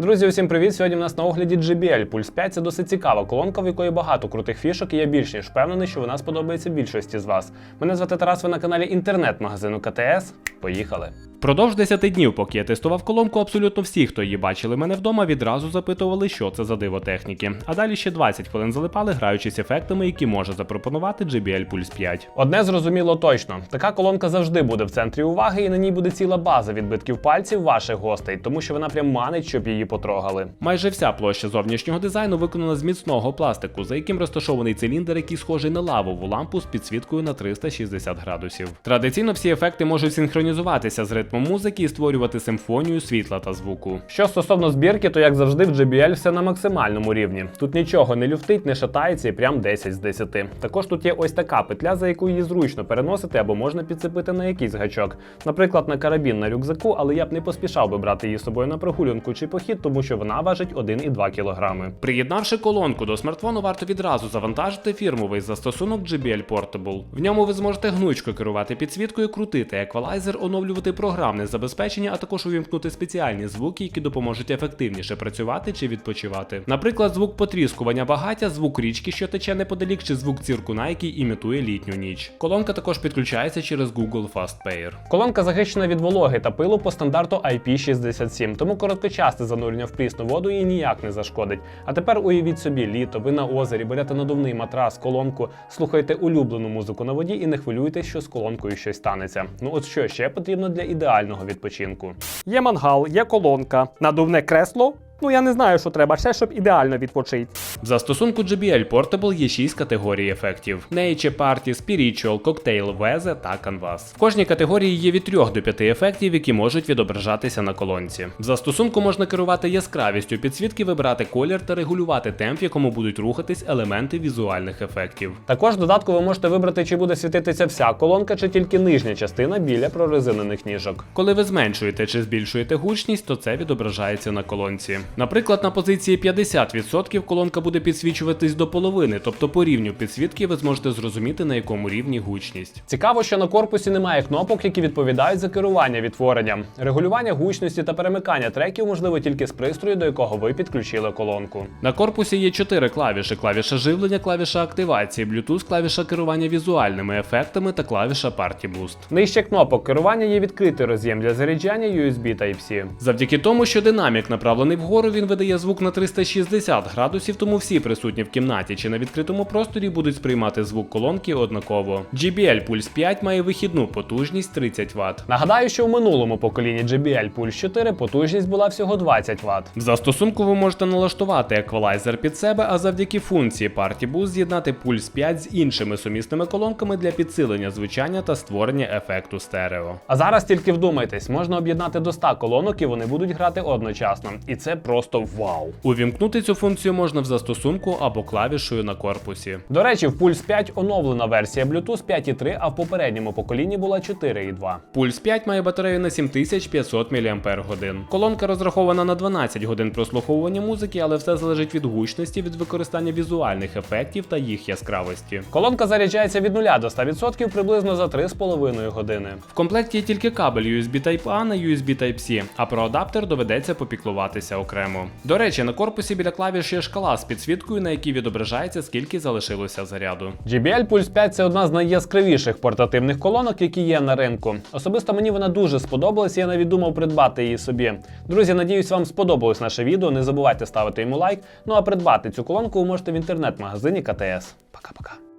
Друзі, усім привіт! Сьогодні в нас на огляді JBL Pulse 5 це досить цікава колонка, в якої багато крутих фішок, і я більш ніж впевнений, що вона сподобається більшості з вас. Мене звати Тарас, ви на каналі інтернет-магазину КТС. Поїхали! Впродовж 10 днів, поки я тестував колонку, абсолютно всі, хто її бачили мене вдома, відразу запитували, що це за диво техніки. А далі ще 20 хвилин залипали, граючись ефектами, які може запропонувати JBL Pulse 5. Одне зрозуміло точно: така колонка завжди буде в центрі уваги, і на ній буде ціла база відбитків пальців ваших гостей, тому що вона прям манить, щоб її потрогали. Майже вся площа зовнішнього дизайну виконана з міцного пластику, за яким розташований циліндр, який схожий на лавову лампу з підсвіткою на 360 градусів. Традиційно всі ефекти можуть синхронізуватися з ритмом музики і створювати симфонію світла та звуку. Що стосовно збірки, то як завжди в JBL все на максимальному рівні. Тут нічого не люфтить, не шатається і прям 10 з 10. Також тут є ось така петля, за яку її зручно переносити або можна підцепити на якийсь гачок. Наприклад, на карабін на рюкзаку, але я б не поспішав би брати її з собою на прогулянку чи похід, тому що вона важить 1,2 кг. Приєднавши колонку до смартфону, варто відразу завантажити фірмовий застосунок JBL Portable. В ньому ви зможете гнучко керувати підсвіткою, крутити еквалайзер, оновлювати програмне забезпечення, а також увімкнути спеціальні звуки, які допоможуть ефективніше працювати чи відпочивати. Наприклад, звук потріскування багаття, звук річки, що тече неподалік, чи звук циркуна, який імітує літню ніч. Колонка також підключається через Google Fast Pair. Колонка захищена від вологи та пилу по стандарту IP67, тому короткочасне занурення в прісну воду їй ніяк не зашкодить. А тепер уявіть собі літо, ви на озері берете надувний матрас, колонку, слухаєте улюблену музику на воді і не хвилюєтесь, що з колонкою щось станеться. Ну от що ще потрібно для ідеального відпочинку. Є мангал, є колонка, надувне кресло. Ну я не знаю, що треба, ще щоб ідеально відпочити. В застосунку JBL Portable є 6 категорій ефектів: Nature Party, Spiritual, Cocktail, Везе та Canvas. В кожній категорії є від 3 до 5 ефектів, які можуть відображатися на колонці. В застосунку можна керувати яскравістю підсвітки, вибирати колір та регулювати темп, в якому будуть рухатись елементи візуальних ефектів. Також в додатку ви можете вибрати, чи буде світитися вся колонка, чи тільки нижня частина біля прорезинених ніжок. Коли ви зменшуєте чи збільшуєте гучність, то це відображається на колонці. Наприклад, на позиції 50% колонка буде підсвічуватись до половини, тобто по рівню підсвітки ви зможете зрозуміти на якому рівні гучність. Цікаво, що на корпусі немає кнопок, які відповідають за керування відтворенням. Регулювання гучності та перемикання треків можливо тільки з пристрою, до якого ви підключили колонку. На корпусі є чотири клавіші: клавіша живлення, клавіша активації, Bluetooth, клавіша керування візуальними ефектами та клавіша Party Boost. Нижче кнопок керування є відкритий роз'єм для заряджання USB Type-C. Завдяки тому, що динамік направлений вгору, він видає звук на 360 градусів, тому всі присутні в кімнаті чи на відкритому просторі будуть сприймати звук колонки однаково. JBL Pulse 5 має вихідну потужність 30 Вт. Нагадаю, що в минулому поколінні JBL Pulse 4 потужність була всього 20 Вт. В застосунку ви можете налаштувати еквалайзер під себе, а завдяки функції Party Boost з'єднати Pulse 5 з іншими сумісними колонками для підсилення звучання та створення ефекту стерео. А зараз тільки вдумайтесь, можна об'єднати до 100 колонок і вони будуть грати одночасно. І це просто вау. Увімкнути цю функцію можна в застосунку або клавішою на корпусі. До речі, в Pulse 5 оновлена версія Bluetooth 5.3, а в попередньому поколінні була 4.2. Pulse 5 має батарею на 7500 мАч. Колонка розрахована на 12 годин прослуховування музики, але все залежить від гучності, від використання візуальних ефектів та їх яскравості. Колонка заряджається від 0 до 100% приблизно за 3,5 години. В комплекті є тільки кабель USB Type-A на USB Type-C, а про адаптер доведеться попіклуватися окремо. До речі, на корпусі біля клавіш є шкала з підсвіткою, на якій відображається, скільки залишилося заряду. JBL Pulse 5 це одна з найяскравіших портативних колонок, які є на ринку. Особисто мені вона дуже сподобалась, і я навіть думав придбати її собі. Друзі, надіюсь, вам сподобалось наше відео. Не забувайте ставити йому лайк. Ну а придбати цю колонку ви можете в інтернет-магазині КТС. Пока-пока.